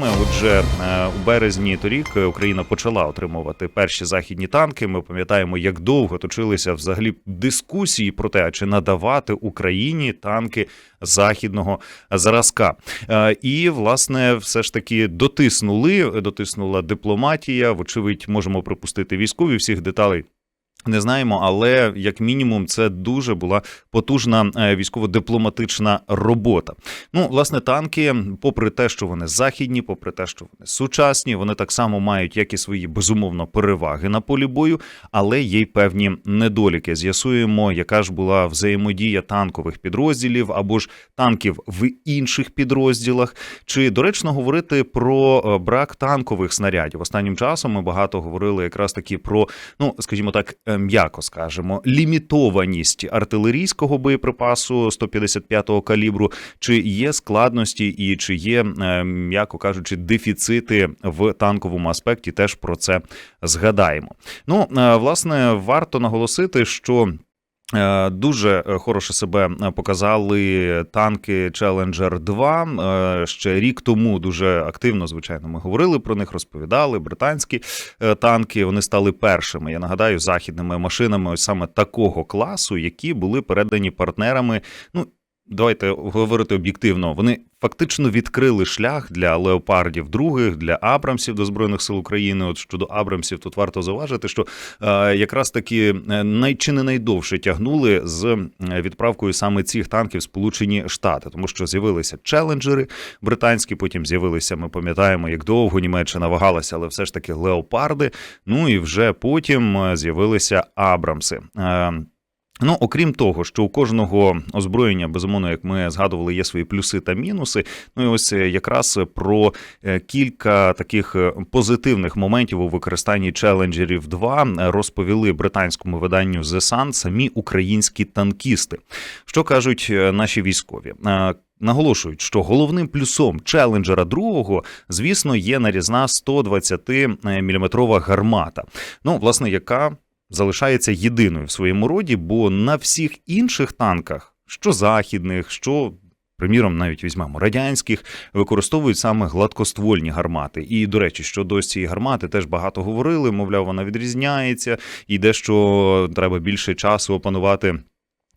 вами. Отже, е, у березні торік Україна почала отримувати перші західні танки. Ми пам'ятаємо, як довго точилися взагалі дискусії про те, чи надавати Україні танки західного зразка. Е, І власне, все ж таки дотиснули, дотиснула дипломатія. Вочевидь, можемо припустити військові всіх деталей. Не знаємо, але як мінімум це дуже була потужна е, військово-дипломатична робота. Ну, власне, танки, попри те, що вони західні, попри те, що вони сучасні, вони так само мають як і свої безумовно переваги на полі бою, але є й певні недоліки. З'ясуємо, яка ж була взаємодія танкових підрозділів або ж танків в інших підрозділах. Чи доречно говорити про е, брак танкових снарядів? Останнім часом ми багато говорили якраз таки про, ну скажімо так, м'яко скажемо, лімітованість артилерійського боєприпасу 155-го калібру, чи є складності і чи є, е, м'яко кажучи, дефіцити в танковому аспекті. Теж про це згадаємо. Ну, е, власне, варто наголосити, що. Е, Дуже е, хороше себе е, показали танки Challenger 2. Е, Ще рік тому дуже активно, звичайно, ми говорили про них, розповідали. Британські танки вони стали першими. Я нагадаю, західними машинами, ось саме такого класу, які були передані партнерами. Ну давайте говорити об'єктивно. Вони фактично відкрили шлях для леопардів других, для Абрамсів до збройних сил України. От щодо Абрамсів, тут варто зауважити, що е, якраз таки е, най, чи не найдовше тягнули з е, відправкою саме цих танків Сполучені Штати, тому що з'явилися челенджери британські. Потім з'явилися. Ми пам'ятаємо, як довго Німеччина вагалася, але все ж таки леопарди. Ну і вже потім е, з'явилися Абрамси. Е, Ну, окрім того, що у кожного озброєння, безумовно, як ми згадували, є свої плюси та мінуси. Ну і ось е, якраз про е, кілька таких е, позитивних моментів у використанні челенджерів 2 розповіли британському виданню The Sun самі українські танкісти. Що кажуть наші військові? Наголошують, що головним плюсом челенджера другого, звісно, є нарізна 120-мм гармата. Ну, власне, яка залишається єдиною в своєму роді, бо на всіх інших танках, що західних, що. Приміром, навіть візьмемо радянських, використовують саме гладкоствольні гармати. І, до речі, щодо цієї гармати теж багато говорили. Мовляв, вона відрізняється, і дещо треба більше часу опанувати.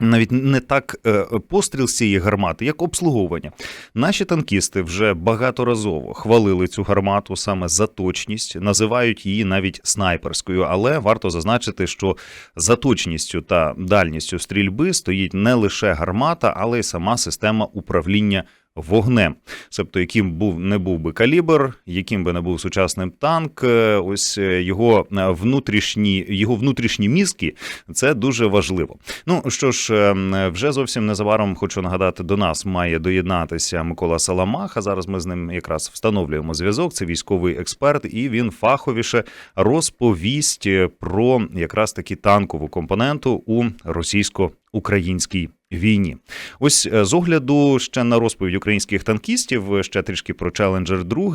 Навіть не так е, постріл з цієї гармати, як обслуговування. Наші танкісти вже багаторазово хвалили цю гармату саме за точність, називають її навіть снайперською. Але варто зазначити, що за точністю та дальністю стрільби стоїть не лише гармата, але й сама система управління. Вогнем, тобто, яким був не був би калібр, яким би не був сучасним танк, е, ось е, його е, внутрішні його внутрішні мізки, це дуже важливо. Ну що ж, вже зовсім незабаром хочу нагадати, до нас має доєднатися Микола Саламаха. Зараз ми з ним якраз встановлюємо зв'язок. Це військовий експерт, і він фаховіше розповість про якраз таки танкову компоненту у російсько-українській війні. Ось е, з огляду ще на розповідь українських танкістів, ще трішки про Челенджер 2.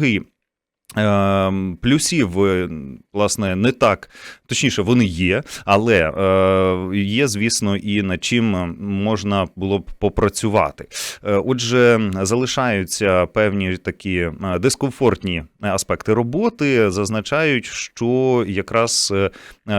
Е, Плюсів, е, власне, не так, точніше, вони є, але е, є, звісно, і над чим можна було б попрацювати. Отже, залишаються певні такі дискомфортні аспекти роботи. Зазначають, що якраз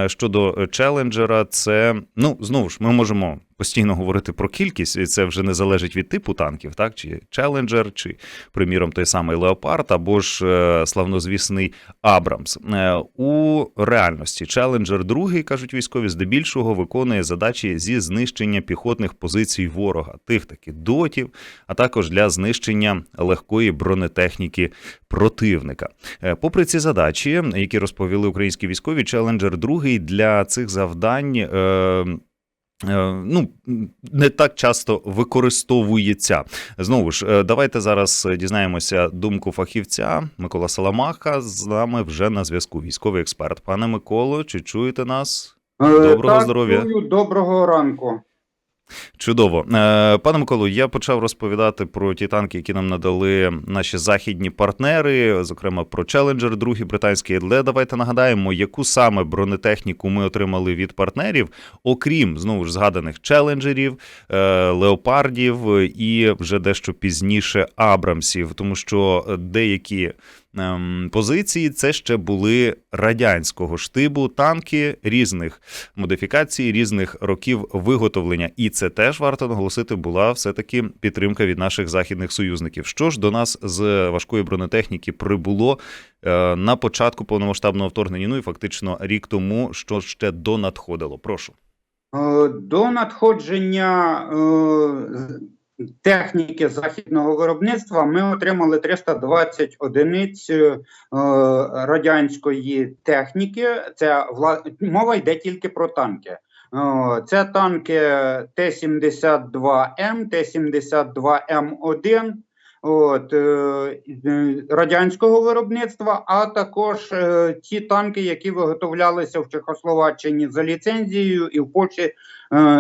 щодо челенджера, це ну знову ж ми можемо. Постійно говорити про кількість, і це вже не залежить від типу танків, так чи Челенджер, чи, приміром, той самий Леопард, або ж е, славнозвісний Абрамс. Е, у реальності Челенджер 2, кажуть військові, здебільшого виконує задачі зі знищення піхотних позицій ворога, тих таки дотів, а також для знищення легкої бронетехніки противника. Е, Попри ці задачі, які розповіли українські військові, Челенджер 2 для цих завдань. Ну, не так часто використовується. Знову ж, е, давайте зараз дізнаємося думку фахівця Микола Саламаха. З нами вже на зв'язку військовий експерт. Пане Миколо, чи чуєте нас? Е, Доброго так, здоров'я. Доброго ранку. Чудово, Е, пане Миколу. Я почав розповідати про ті танки, які нам надали наші західні партнери, зокрема про Challenger, другий британський. Але давайте нагадаємо, яку саме бронетехніку ми отримали від партнерів, окрім знову ж згаданих челенджерів, е, леопардів і вже дещо пізніше Абрамсів, тому що деякі. Ем, Позиції це ще були радянського штибу танки різних модифікацій, різних років виготовлення, і це теж варто наголосити, була все-таки підтримка від наших західних союзників. Що ж до нас з важкої бронетехніки прибуло е, на початку повномасштабного вторгнення? Ну і фактично рік тому, що ще донадходило. Прошу. Е, До надходження е, техніки західного виробництва ми отримали 320 одиниць е, радянської техніки. Це вла... мова йде тільки про танки. Е, Це танки Т-72М, Т-72М1. От, е, е, радянського виробництва, а також ті танки, які виготовлялися в Чехословаччині за ліцензією і в Польщі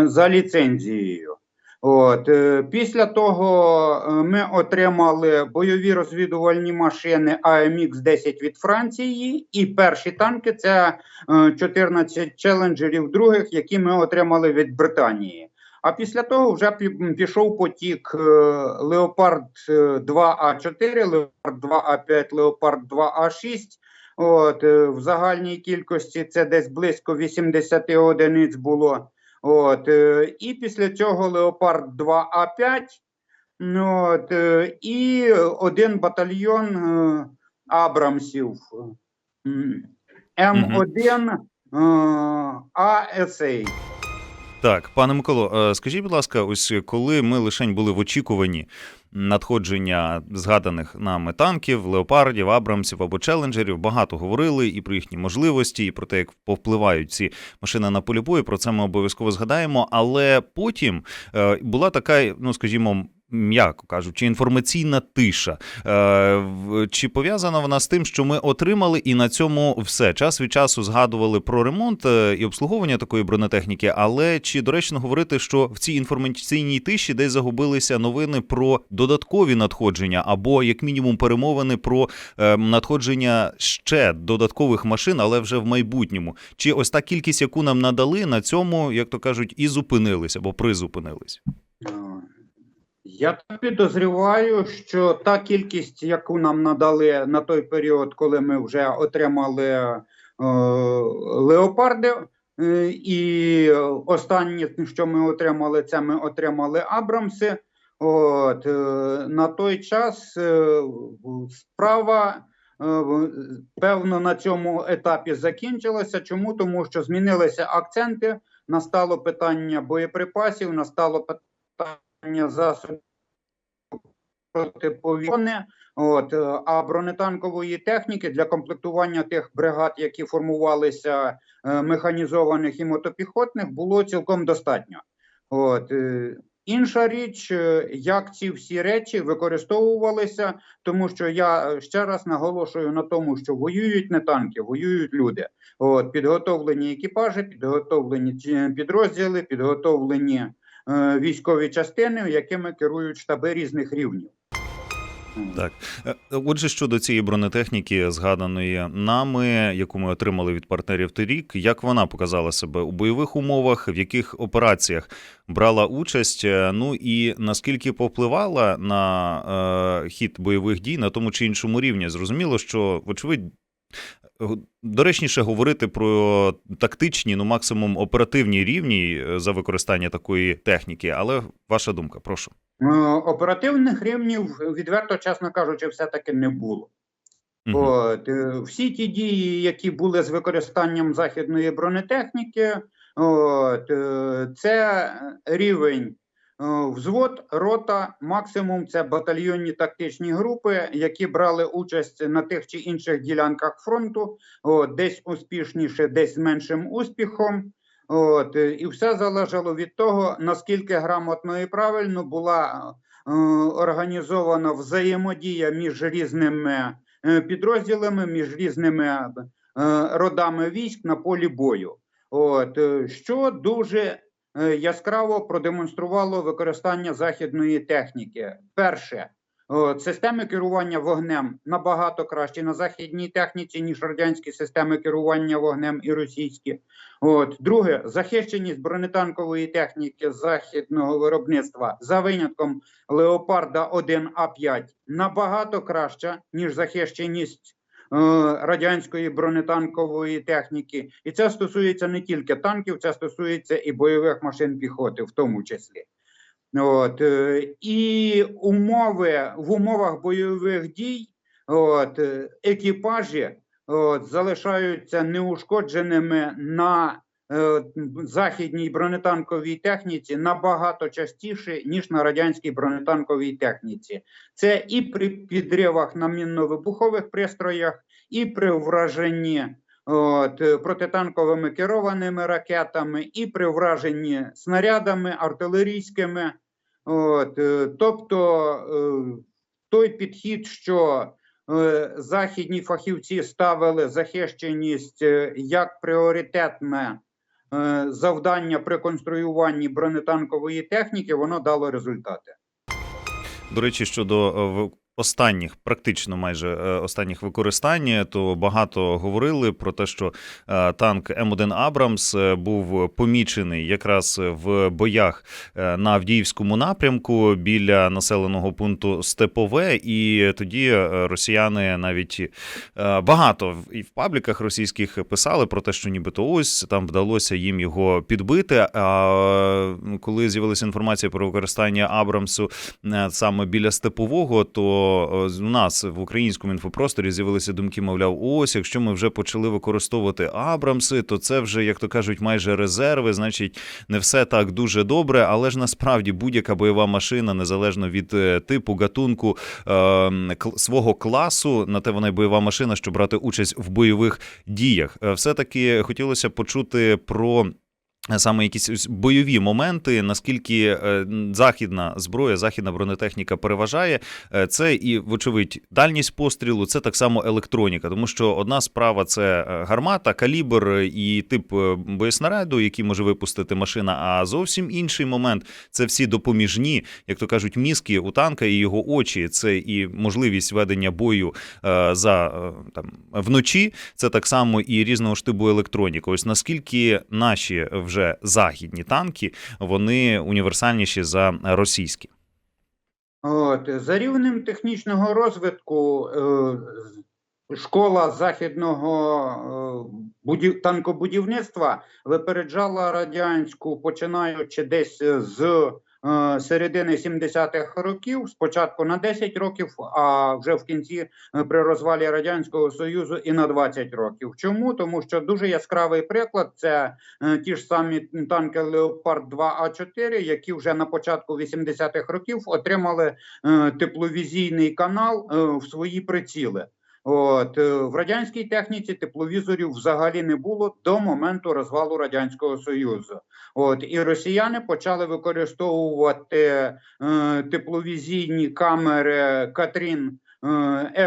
за ліцензією. От, е, після того е, ми отримали бойові розвідувальні машини АМХ-10 від Франції, і перші танки це е, 14 челенджерів других, які ми отримали від Британії. А після того вже пі- пішов потік е, Леопард е, 2А4, Леопард 2А5, Леопард 2А6. От, е, в загальній кількості це десь близько 80 одиниць було. От, е, і після цього Леопард 2А5. Ну, от, е, і один батальйон е, Абрамсів м, М1 е, АСА. Так, пане Миколо, е, скажіть, будь ласка, ось коли ми лишень були в очікуванні надходження згаданих нами танків, леопардів, абрамсів або челенджерів, багато говорили і про їхні можливості, і про те, як повпливають ці машини на полі бою. Про це ми обов'язково згадаємо. Але потім е, була така, ну скажімо. М'яко кажучи, інформаційна тиша. Е, чи пов'язана вона з тим, що ми отримали, і на цьому все час від часу згадували про ремонт е, і обслуговування такої бронетехніки, але чи доречно говорити, що в цій інформаційній тиші десь загубилися новини про додаткові надходження, або як мінімум перемовини про е, надходження ще додаткових машин, але вже в майбутньому? Чи ось та кількість, яку нам надали, на цьому, як то кажуть, і зупинились або призупинились? Я підозріваю, що та кількість, яку нам надали на той період, коли ми вже отримали е, леопарди, е, і останнє, що ми отримали, це ми отримали Абрамси. От, е, на той час е, справа. е, Певно, на цьому етапі закінчилася. Чому? Тому що змінилися акценти, настало питання боєприпасів, настало питання засобів протиповітряної, От, е, а бронетанкової техніки для комплектування тих бригад, які формувалися е, механізованих і мотопіхотних, було цілком достатньо. От, е, інша річ, як ці всі речі використовувалися, тому що я ще раз наголошую на тому, що воюють не танки, воюють люди. От, підготовлені екіпажі, підготовлені підрозділи, підготовлені військові частини, якими керують штаби різних рівнів. Так, Е, отже, щодо цієї бронетехніки, згаданої нами, яку ми отримали від партнерів торік, як вона показала себе у бойових умовах, в яких операціях брала участь, е, ну і наскільки повпливала на е, хід бойових дій на тому чи іншому рівні? Зрозуміло, що вочевидь. Доречніше говорити про тактичні, ну максимум оперативні рівні е, за використання такої техніки, але ваша думка, прошу. Е, Оперативних рівнів, відверто, чесно кажучи, все-таки не було. От, е, всі ті дії, які були з використанням західної бронетехніки, от, е, це рівень взвод, рота, максимум це батальйонні тактичні групи, які брали участь на тих чи інших ділянках фронту, от, десь успішніше, десь з меншим успіхом. От, е, і все залежало від того, наскільки грамотно і правильно була е, організована взаємодія між різними е, підрозділами, між різними е, родами військ на полі бою. От, е, що дуже е, яскраво продемонструвало використання західної техніки. Перше, системи керування вогнем набагато кращі на західній техніці, ніж радянські системи керування вогнем і російські. От друге, захищеність бронетанкової техніки західного виробництва за винятком Леопарда 1 А5 набагато краща, ніж захищеність е, радянської бронетанкової техніки. І це стосується не тільки танків, це стосується і бойових машин піхоти, в тому числі. От, е, і умови в умовах бойових дій, от, е, екіпажі от, залишаються неушкодженими на е, західній бронетанковій техніці набагато частіше, ніж на радянській бронетанковій техніці. Це і при підривах на мінно-вибухових пристроях, і при враженні от, е, протитанковими керованими ракетами, і при враженні снарядами артилерійськими. От, е, тобто е, той підхід, що е, західні фахівці ставили захищеність е, як пріоритетне е, завдання при конструюванні бронетанкової техніки, воно дало результати. До речі, щодо е, останніх, практично майже е, останніх використань, то багато говорили про те, що е, танк М1 Абрамс е, був помічений якраз в боях на Авдіївському напрямку біля населеного пункту Степове, і тоді росіяни навіть багато і в пабліках російських писали про те, що нібито ось там вдалося їм його підбити. А коли з'явилася інформація про використання Абрамсу саме біля степового, то е, у нас в українському інфопросторі з'явилися думки, мовляв, ось якщо ми вже почали використовувати Абрамси, то це вже, як то кажуть, майже резерви. Значить, не все так дуже добре, але ж насправді будь-яка бойова машина, незалежно від е, типу гатунку е, свого класу, на те вона й бойова машина, щоб брати участь в бойових діях. Е, Все-таки хотілося почути про. Саме якісь бойові моменти, наскільки е, західна зброя, західна бронетехніка переважає, Е, це і, вочевидь, дальність пострілу, це так само електроніка, тому що одна справа це е, гармата, калібр і тип боєснаряду, який може випустити машина. А зовсім інший момент це всі допоміжні, як то кажуть, мізки у танка і його очі. Це і можливість ведення бою за там вночі. Це так само і різного штибу електроніка. Ось наскільки наші вже західні танки вони універсальніші за російські. От, за рівнем технічного розвитку е, школа західного е, будів, танкобудівництва випереджала радянську, починаючи десь з середини 70-х років, спочатку на 10 років, а вже в кінці е, при розвалі Радянського Союзу і на 20 років. Чому? Тому що дуже яскравий приклад це е, ті ж самі танки Леопард 2 А4, які вже на початку 80-х років отримали е, тепловізійний канал е, в свої приціли. От е, в радянській техніці тепловізорів взагалі не було до моменту розвалу радянського союзу. От і росіяни почали використовувати е, тепловізійні камери Катрін е,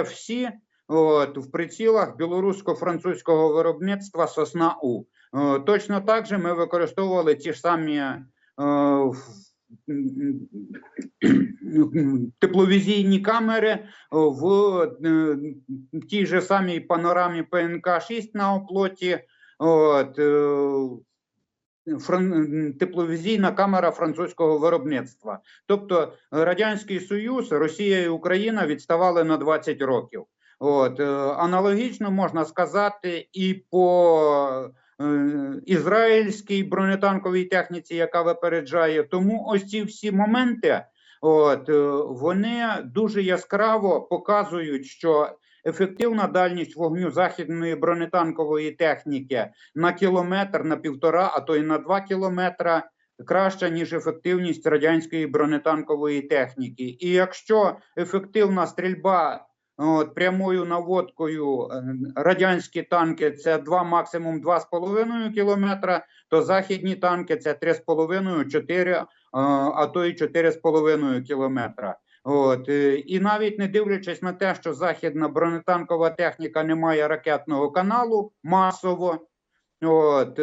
FC от, в прицілах білорусько-французького виробництва Сосна У. Е, точно так же ми використовували ті ж самі е, тепловізійні камери в е, тій же самій панорамі ПНК-6 на оплоті. От, е, тепловізійна камера французького виробництва. Тобто Радянський Союз, Росія і Україна відставали на 20 років. От, е, аналогічно можна сказати і по ізраїльській бронетанковій техніці, яка випереджає. Тому ось ці всі моменти, от, е, вони дуже яскраво показують, що ефективна дальність вогню західної бронетанкової техніки на кілометр, на півтора, а то й на два кілометра краща, ніж ефективність радянської бронетанкової техніки. І якщо ефективна стрільба от, прямою наводкою е, радянські танки це 2, максимум 2,5 кілометра, то західні танки це 3,5, 4, е, а то й 4,5 кілометра. От е, і навіть не дивлячись на те, що західна бронетанкова техніка не має ракетного каналу масово. От,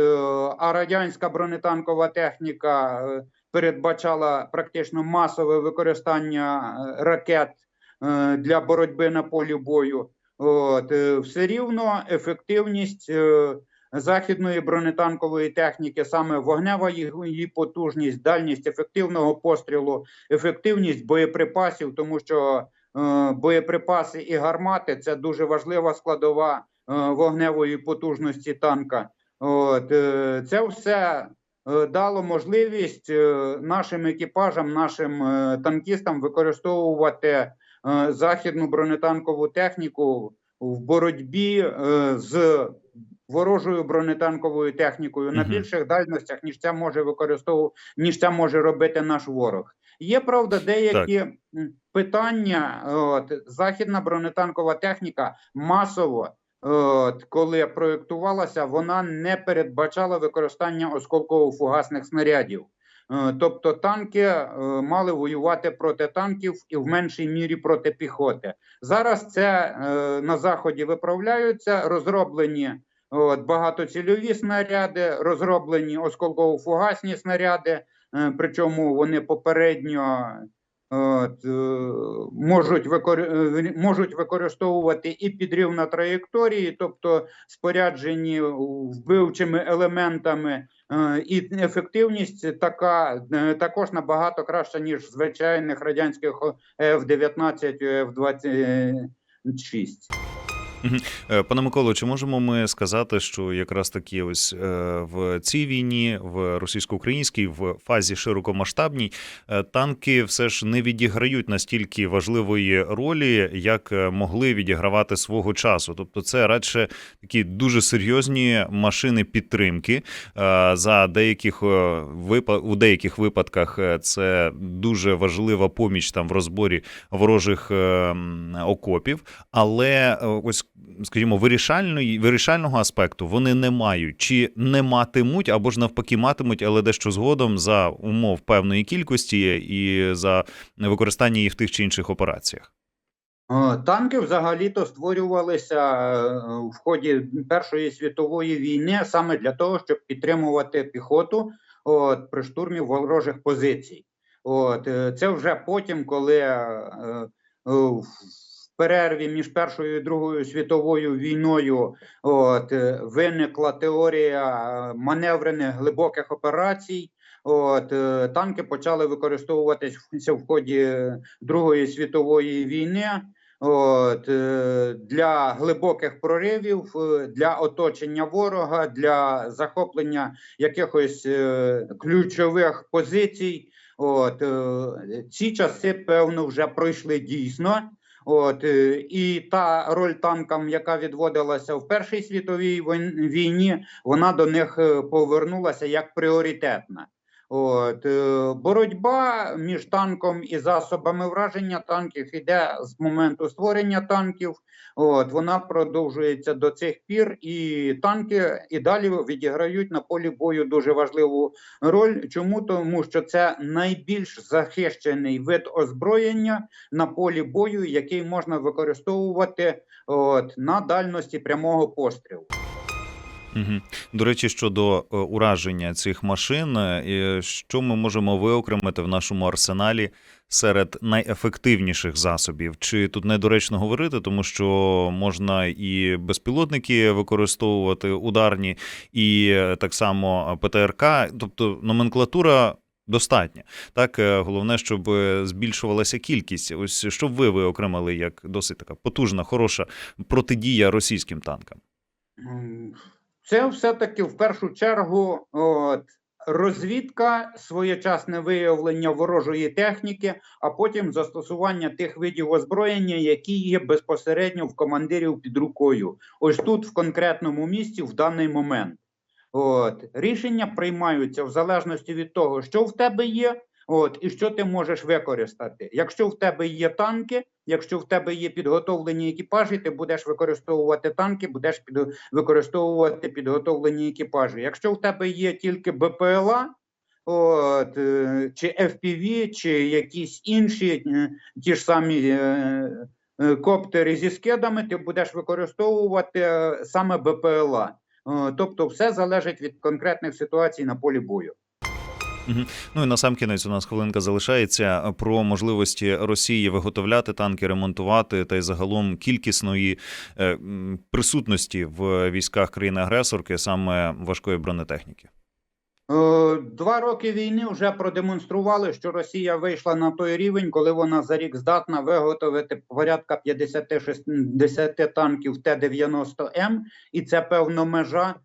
а радянська бронетанкова техніка передбачала практично масове використання ракет для боротьби на полі бою. От, е, все рівно ефективність е, західної бронетанкової техніки, саме вогнева її потужність, дальність ефективного пострілу, ефективність боєприпасів, тому що е, боєприпаси і гармати це дуже важлива складова е, вогневої потужності танка. От, е, це все е, дало можливість е, нашим екіпажам, нашим е, танкістам використовувати е, західну бронетанкову техніку в боротьбі е, з ворожою бронетанковою технікою на більших дальностях, ніж це може використовувати, ніж це може робити наш ворог. Є правда деякі м, питання. От, західна бронетанкова техніка масово, от, коли проєктувалася, вона не передбачала використання осколково-фугасних снарядів. Е, Тобто танки е, мали воювати проти танків і в меншій мірі проти піхоти. Зараз це е, на заході виправляються, розроблені от, багатоцільові снаряди, розроблені осколково-фугасні снаряди, причому вони попередньо от, можуть, викор... е, можуть використовувати і підрив на траєкторії, тобто споряджені вбивчими елементами, і ефективність така е, також набагато краща, ніж звичайних радянських F-19, F-26. Е, Пане Миколо, чи можемо ми сказати, що якраз таки ось е, в цій війні, в російсько-українській, в фазі широкомасштабній, е, танки все ж не відіграють настільки важливої ролі, як могли відігравати свого часу. Тобто, це радше такі дуже серйозні машини підтримки. За деяких у деяких випадках це дуже важлива поміч там в розборі ворожих е, окопів, але ось, скажімо, вирішальної вирішального аспекту вони не мають чи не матимуть, або ж навпаки матимуть, але дещо згодом за умов певної кількості і за використання їх в тих чи інших операціях. Танки взагалі-то створювалися е, в ході Першої світової війни саме для того, щоб підтримувати піхоту от, при штурмі ворожих позицій. От, е, це вже потім, коли е, е, перерві між Першою і Другою світовою війною от, е, виникла теорія е, маневрених глибоких операцій. От, е, танки почали використовуватися в ході Другої світової війни. От, для глибоких проривів, для оточення ворога, для захоплення якихось ключових позицій. От, ці часи, певно, вже пройшли дійсно. От, е, і та роль танкам, яка відводилася в Першій світовій війні, вона до них е, повернулася як пріоритетна. От, е, боротьба між танком і засобами враження танків іде з моменту створення танків. От, вона продовжується до цих пір, і танки і далі відіграють на полі бою дуже важливу роль. Чому? Тому що це найбільш захищений вид озброєння на полі бою, який можна використовувати от, на дальності прямого пострілу. Угу. До речі, щодо е, ураження цих машин, е, що ми можемо виокремити в нашому арсеналі серед найефективніших засобів? Чи тут недоречно говорити, тому що можна і безпілотники використовувати ударні, і е, так само ПТРК, тобто номенклатура. Достатня так, головне, щоб збільшувалася кількість. Ось що ви виокремили як досить така потужна, хороша протидія російським танкам. Це все-таки в першу чергу от, розвідка, своєчасне виявлення ворожої техніки, а потім застосування тих видів озброєння, які є безпосередньо в командирів під рукою. Ось тут, в конкретному місці, в даний момент. От, рішення приймаються в залежності від того, що в тебе є, от, і що ти можеш використати. Якщо в тебе є танки, якщо в тебе є підготовлені екіпажі, ти будеш використовувати танки, будеш під, використовувати підготовлені екіпажі. Якщо в тебе є тільки БПЛА, от, е, чи FPV, чи якісь інші, е, ті ж самі е, коптери зі скидами, ти будеш використовувати саме БПЛА. Тобто, все залежить від конкретних ситуацій на полі бою. Ну і на сам кінець у нас хвилинка залишається про можливості Росії виготовляти танки, ремонтувати та й загалом кількісної е, присутності в військах країни-агресорки саме важкої бронетехніки. Е, Два роки війни вже продемонстрували, що Росія вийшла на той рівень, коли вона за рік здатна виготовити порядка 50-60 танків Т-90М, і це певна межа,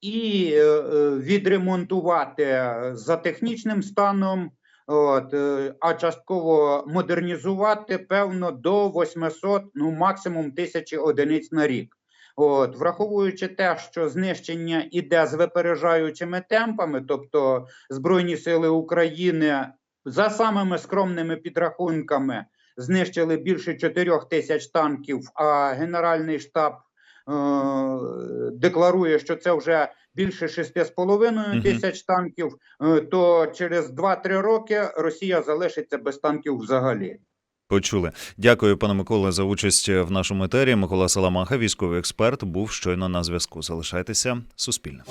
і е, е, відремонтувати за технічним станом, от, е, а частково модернізувати певно до 800, ну максимум тисячі одиниць на рік. От, враховуючи те, що знищення іде з випереджаючими темпами, тобто Збройні сили України за самими скромними підрахунками знищили більше 4 тисяч танків, а Генеральний штаб е- декларує, що це вже більше 6,5 Мгм. тисяч танків, е, то через 2-3 роки Росія залишиться без танків взагалі. Почули. Дякую, пане Миколе, за участь в нашому етері. Микола Саламаха, військовий експерт, був щойно на зв'язку. Залишайтеся суспільним.